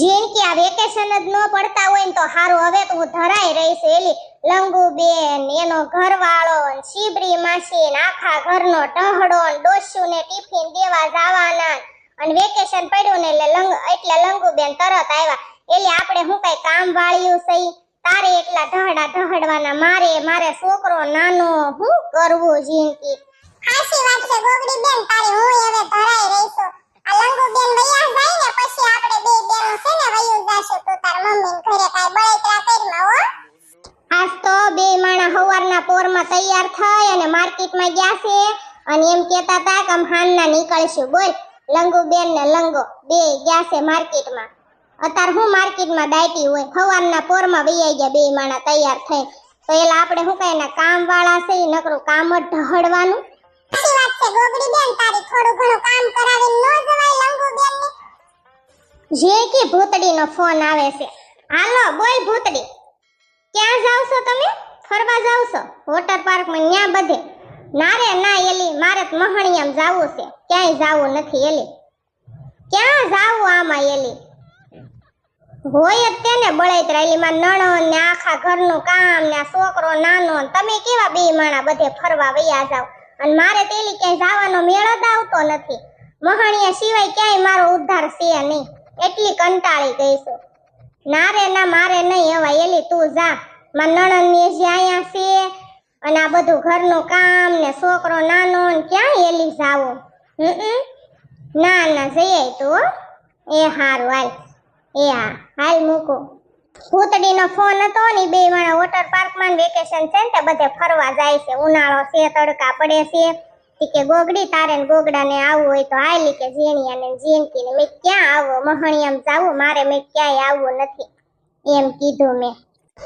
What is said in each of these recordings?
જીણકી આ વેકેશન જ ન પડતા હોય ને તો હારું. હવે તો હું ધરાઈ રહીશ એલી. લંગુબેન, એનો ઘરવાળો ને શીબરી માસી ને આખા ઘરનો ટહડો ને ડોસ્યું ને ટિફિન દેવા જવાના અને વેકેશન પડ્યું ને એટલે લંગ, એટલે લંગુબેન તરત આવ્યા. એલી, આપણે હું કઈ કામ વાળ્યું સહી તારે એટલા ઢહડા ઢહડવાના, મારે મારે છોકરો નાનો, હું કરવું જીણકી ખાસી વાત છે ગોગડી બેન તારી હું હવે ધરાઈ રહીશું. આ તૈયાર થઈ બોલ, લંગુ બેન ને લંગો, બે ગયા છે માર્કેટમાં. અત્યારે હું માર્કેટમાં દાટી હોય. હવારના પોરમાં વૈયા ગયા બે માણા તૈયાર થઈ તો એલા આપણે શું કામ વાળા છે, નકરું કામ જ ઢહડવાનું. ક્યાંય જાવું નથી એલી. ક્યાં જાવું આમાં એલી? હોય તેને બળેતરા એલી માં નણંદ ને આખા ઘરનું કામ ને છોકરો નાનો તમે કેવા બે માણા બધે ફરવા વયા જાવ? અને મારે તેલી ક્યાંય જવાનો મેળ જ આવતો નથી. મહણિયા સિવાય ક્યાંય મારો ઉદ્ધાર છે નહીં. એટલી કંટાળી ગઈ છું. ના રે, ના, મારે નહીં હવે એલી, તું જા. માં નણંદની જે અહીંયા છે અને આ બધું ઘરનું કામ ને છોકરો નાનો ને ક્યાં એલી જાવો? હમ ના ના જઈએ તું એ હારું, હાલ. એ હા, હાલ મૂકો. ભૂતડીનો ફોન હતો ને બે માણા વોટર પાર્કમાં વેકેશન છે ને તે બધે ફરવા જાય છે. ઉનાળો છે, તડકા પડે છે. કે, ગોગડી, તારે ને ગોગડાને આવવું હોય તો હાલી કે ઝીણિયા ને ઝીણકી ને મેં ક્યાં આવો? મહણિયામ જાવું, મારે મેં ક્યાંય આવવું નથી. એમ કીધું મેં.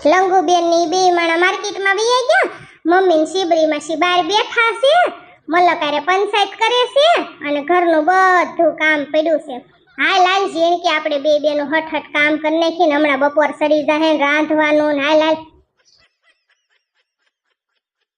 લંગુબેનની બે માણા માર્કેટમાં બી ગયા. મમ્મી ને શીબરીમાં શી બહાર બેઠા છે. મલકારે પંચાયત કરે છે. અને ઘરનું બધું કામ પડ્યું છે. હાલ લાલ જેમ કે આપણે બે બેનું હટ હટ કામ કરી નાખીને હમણાં બપોર સરી ને રાંધવાનું ને હાલ હાલ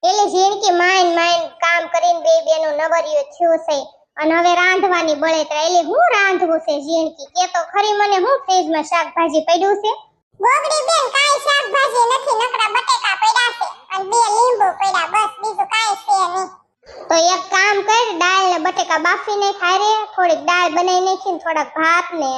એટલે ઝીણકી માઈન માઈન કામ કરીને બે બેનું નવરિયું થયું છે અને હવે રાંધવાની બળેતરા એટલે હું રાંધવું છે જીણકી કે તો ખરી મને હું ફ્રીજમાં શાકભાજી પડ્યું છે? ગોગડી બેન, કાઈ શાકભાજી નથી, નકરા બટેકા પડ્યા છે અને બે લીંબુ પડ્યા, બસ, બીજું કાઈ છે નહીં. તો એક કામ કર, દાળ ને બટેકા બાફીને ખાય રે. થોડીક દાળ બનાવી નાખી ને થોડાક ભાત ને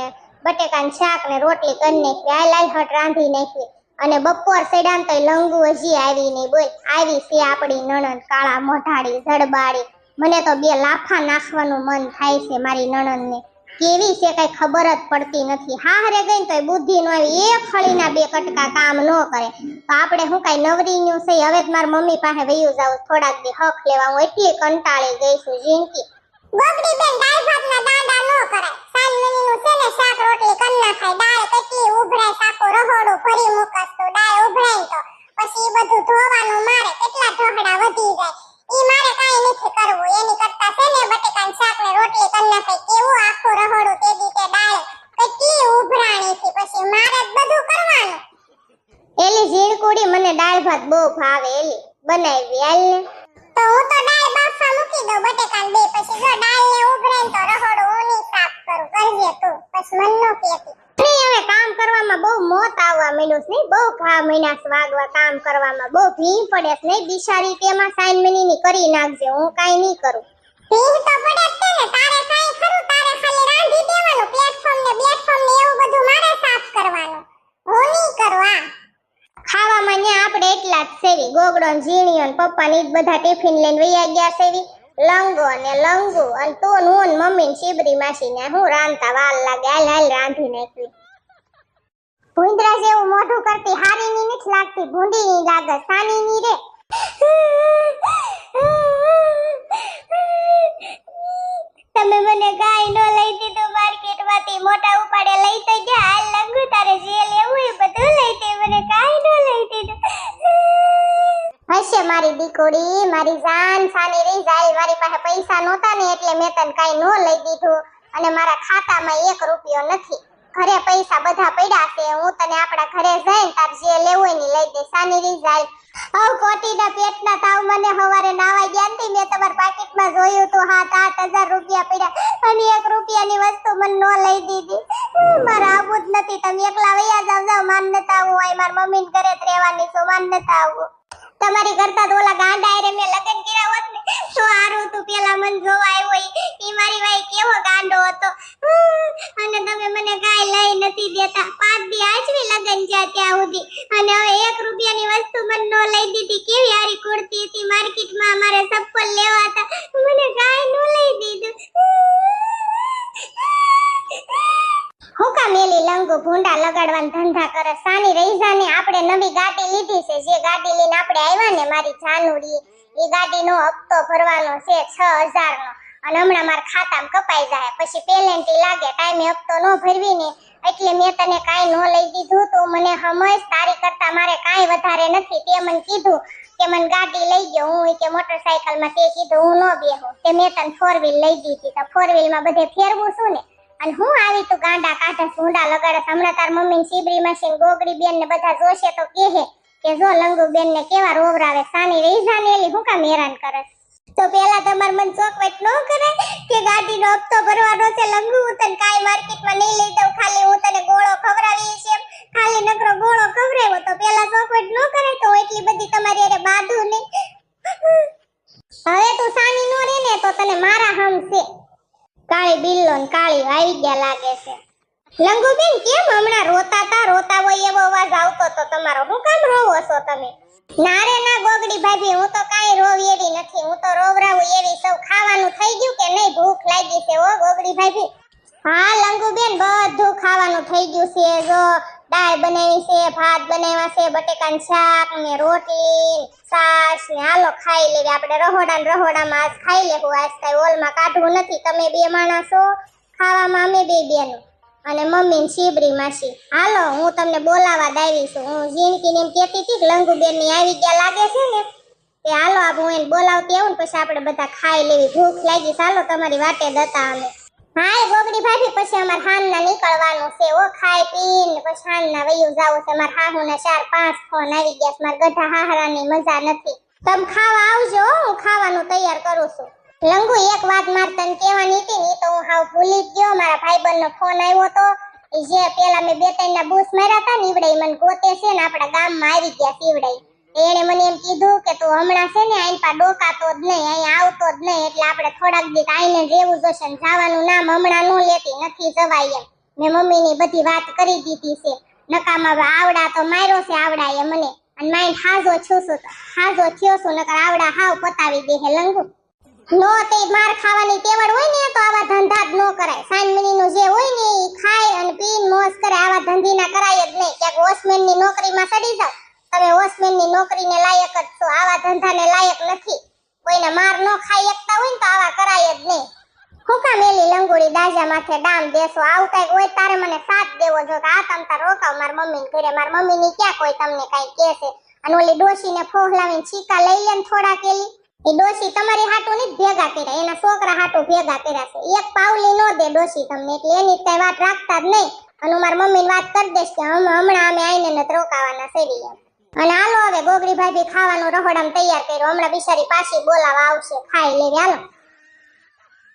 બટેકા ને શાક ને રોટલી કરી નાખી. આ લાલ હટ રાંધી નાખી. અને બપોર સેડાન તો લંગુ હજી આવી નહીં બોલ. આવી છે આપણી નણંદ કાળા મોઢાડી જડબાડી મને તો બે લાફા નાખવાનું મન થાય છે મારી નણંદને. કેવી છે કઈ ખબર જ પડતી નથી. હારે ગઈ તો બુદ્ધિ નો આવી એક ફળીના બે કટકા કામ ન કરે. તો આપણે હું કઈ નવરીનું છે? હવે જ મારા મમ્મી પાસે વયું જાવ થોડાક દી હક લેવા. હું એટલી કંટાળી ગઈ છું જિંદગી ગોગડી બેન, દાળ ભાતના દાંડા ન કરાય. સાંજ મણીનું છે ને શાક રોટલી કર નાખાય દાળ કેટલી ઉભરાય સાકો રહોડું ભરી મૂકસ તો દાળ ઉભરાય ને તો પછી ઈ બધું ધોવાનું મારે કેટલા ઢોહડા વધી જાય ઈ મારે કાંઈ નથી કરવું એની કરતા છે ને બટેકા ને શાક ને રોટલી કર નાખાય કેવું આખું રહોડું તે દી તે દાળ કેટલી ઉભરાણી થી પછી મારે જ બધું કરવાનું એલી મને દાળ ભાત બહુ ભાવે એલી. બનાવી હાલ ને. તો હું તો દાળ બાફવા મૂકી દઉં બટેકા બે પછી જો દાળ ને ઉભરે તો રહોડું હું નહીં સાફ કરું. કરજે તું પછી મન નો કેતી નહીં હવે કામ કરવામાં બહુ મોત આવવા માંડ્યું છે બહુ ઘા મહિના વાગવા કામ કરવામાં. બહુ ભીં પડે છે નહીં બિચારી તેમાં સાઈન મહિની કરી નાખજે. હું કાંઈ નહીં કરું. ભીંગ તો પડે જ છે ને. તારે કાંઈ ખરું? તારે ખાલી રાંધી દેવાનું. પ્લેટફોર્મ ને પ્લેટફોર્મ ને એવું બધું મારે સાફ કરવાનું. હું નહીં કરું આ ખાવામાં ન્યા આપણે એટલા જ સેવી. ઝીણીઓ ને પપ્પા ને બધા ટિફિન લઈને વૈયા ગયા સેવી. લંગો ને લંગુ અને તું હું મમ્મી ને શીબરી માસી ને હું રાંધતા વાલ લાગે, હાલ હાલ રાંધી નાખવી ભૂંદરા જેવું મોઢું કરતી હારી ની નથી લાગતી, ભૂંડી ની લાગે સાની ની રે તમે મને કાઈ નો લઈ દીધું માર્કેટમાંથી મોટા ઉપાડે લઈ તો ગયા હાલ લંગુ તારે જે લેવું એ બધું લઈ દે મને કાઈ નો લઈ દીધું હશે દીકરી મારી જાન સાની રહી મારી પાસે પૈસા નહોતા ને એટલે મેં તને કાઈ નો લઈ દીધું અને મારા ખાતામાં એક રૂપિયો નથી. ઘરે પૈસા બધા પડ્યા છે, હું તને આપણા ઘરે જઈને તાર જે લેવું હોય ને લઈ દે સાની રહી આવ કોટીના પેટના તાવ મને હવારે નાવા ગયા ને મેં તમારા પાકીટમાં જોયું તો, હાથ આઠ હજાર રૂપિયા પડ્યા અને એક રૂપિયાની વસ્તુ મને નો લઈ દીધી. મારે આવું જ નથી, તમે એકલા વૈયા જાવ જાવ, માન નતા આવું હોય મારા મમ્મીને ઘરે જ રહેવાની છું, માન નતા આવું તમારી કરતા તો ઓલા ગાંડા રે મેં લગન કર્યા હોત ને, તો હારું તું પેલા મને જોવા આવ્યો ઈ ઈ મારી વાઈ કેવો ગાંડો હતો અને તમે મને કાંઈ લઈ નથી દેતા પાંચ દી આચવી લગ્ન જ્યાં ત્યાં સુધી અને હવે એક રૂપિયાની વસ્તુ મને નો લઈ દીધી કેવી હારી કુર્તી હતી માર્કેટમાં મારે ચપ્પલ લેવા હતા મને કાંઈ નો લઈ દીધું હુકા ભૂંડા લગાડવાના ધંધા કરે. સાની રહીજાને આપણે નવી ગાડી લીધી છે. જે ગાડી લઈને આપણે આવ્યા ને, મારી જાનુડી એ ગાડીનો હપ્તો ભરવાનો છે છ હજાર નો અને હમણાં મારા ખાતામાં કપાઈ જાય. પછી પેલેન્ટી લાગે ટાઈમે હપ્તો ન ભરવી ને, એટલે મેં તને કાંઈ ન લઈ દીધું તો મને સમજ તારી કરતા મારે કાંઈ વધારે નથી. તે મને કીધું કે મને ગાડી લઈ ગયો, હું કે મોટરસાયકલમાં તે કીધું હું ન બેહું. તે મેં તને ફોર વ્હીલ લઈ દીધી. તો ફોર વ્હીલમાં બધે ફેરવું છું ને અને હું આવી તું ગાંડા કાઢે ભૂંડા લગાડે હમણાં તાર મમ્મી સીબરી મશીન ગોગડી બેન ને બધા જોશે તો કહે કે જો લંગુ બેન ને કેવા રોવરાવે, સાની રહી જાને એલી, હું કામ હેરાન કરે તો પેલા તમાર મન ચોકવેટ ન કરે કે ગાડીનો હપ્તો ભરવાનો છે, લંગુ હું તને કાઈ માર્કેટમાં નહીં લઈ દઉં ખાલી હું તને ગોળો ખવડાવી છે ખાલી નકરો ગોળો ખવડાવ્યો તો પેલા ચોકવટ ન કરે તો એટલી બધી તમારી અરે બાધું નહીં હવે તું સાની નો રે ને તો તને મારા હમ છે કાળી બિલ્લો ને કાળી આવી ગયા લાગે છે લંગુબેન કેમ હમણાં રોતા તા રોતા હોય એવો અવાજ આવતો તો તમારો? હું કામ રોવો છો તમે? ના ના ગોગડી ભાભી, હું તો કાઈ રોવી એવી નથી. હું તો રોવરાવું એવી. સૌ ખાવાનું થઈ ગયું કે નહીં? ભૂખ લાગી છે ઓ ગોગડી ભાભી. હા લંગુબેન બધું ખાવાનું થઈ ગયું છે. જો, દાળ બનાવી છે, ભાત બનાવ્યા છે, બટેકાનું શાક ને રોટલી છાશ ને હાલો ખાઈ લેવી. આપણે રહોડા ને રહોડામાં આજ ખાઈ લેવું. આજ કાંઈ ઓલમાં કાઢવું નથી. તમે બે માણસો ખાવામાં અમે બે બેનો. અને મમ્મી શિબરી માસી હાલો, હું તમને બોલાવા દાવી છું. હું જીણકી એમ કહેતી હતી કે લંગુબેનની આવી ગયા લાગે છે ને તે હાલો આપ હું એને બોલાવતી આવું ને પછી આપણે બધા ખાઈ લેવી. ભૂખ લાગી. ચાલો તમારી વાટે દતા અમે. હાય, ગોગડી ભાભી, પછી અમારે હાનના નીકળવાનું છે. ઓ ખાઈ પીને પછી હાનના વયું જાવું છે. મારા હાહુના ચાર, પાંચ ફોન આવી ગયા છે. મારા ગઢા હાહરાની મજા નથી. તમે ખાવા આવજો હું ખાવાનું તૈયાર કરું છું. લંગુ એક વાત માર તને કહેવાની હતી ને તો હું હાવ ભૂલી ગયો. મારા ભાઈબંધનો ફોન આવ્યો તો જે પેલા મેં બે ત્રણ ના બૂસ માર્યા હતા ને, ઈવડે મને ગોતે છે ને, આપણા ગામમાં આવી ગયા સીવડે એને મને એમ કીધું કે તું હમણાં છે ને, આઈન પા ડોકાતો જ નહીં, અહીં આવતો જ નહીં, એટલે આપણે થોડાક દીક આઈને રહેવું જોશે ને, જવાનું નામ હમણાં નું લેતી, નથી જવાય એમ. મેં મમ્મીની બધી વાત કરી દીધી છે. નકામાં આવડા તો માર્યો છે આવડા એ મને. અને માઇન્ડ હાજો છું છું હાજો થયો છું, નકર આવડા હાવ પતાવી દે હે લંગુ. નો તે માર ખાવાની ટેવડ હોય ને, તો આવા ધંધા જ ન કરાય. સાનમની નું જે હોય ને એ ખાય અને પી મોજ કરે. આવા ધંધી ના કરાય જ નહીં. ક્યાંક વોચમેનની નોકરીમાં સડી જાવ. તમે વોચમેનની નોકરીને લાયક જ છો. આવા ધંધાને લાયક નથી. કોઈને માર નો ખાઈ એકતા હોય ને, તો આવા કરાય જ નહીં. હું કામ એલી લંગોડી દાજા માથે ડામ દેશો? આવું કંઈક હોય તારે મને સાથ દેવો જો કે આ તમ તાર રોકાવ માર મમ્મી ઘરે. માર મમ્મી ની ક્યાં કોઈ તમને કઈ કહેશે? અને ઓલી ડોશીને ફોહલાવીને છીકા લઈ લે થોડા કેલી એ ડોશી તમારી હાટુ ભેગા કર્યા, એના છોકરા હાટુ ભેગા કર્યા છે. એક પાવલી નો દે ડોશી તમને, એટલે એની કઈ વાત રાખતા જ નહીં. અને મારા મમ્મી વાત કરી દેશ કે હમ- હમણાં અમે આઈને નથી રોકાવાના સેવી અને હાલો હવે ગોગરી ભાભી ખાવાનું રહોડામ તૈયાર કર્યો. હમણાં બિચારી પાછી બોલાવા આવશે, ખાઈ લેવી. હાલો.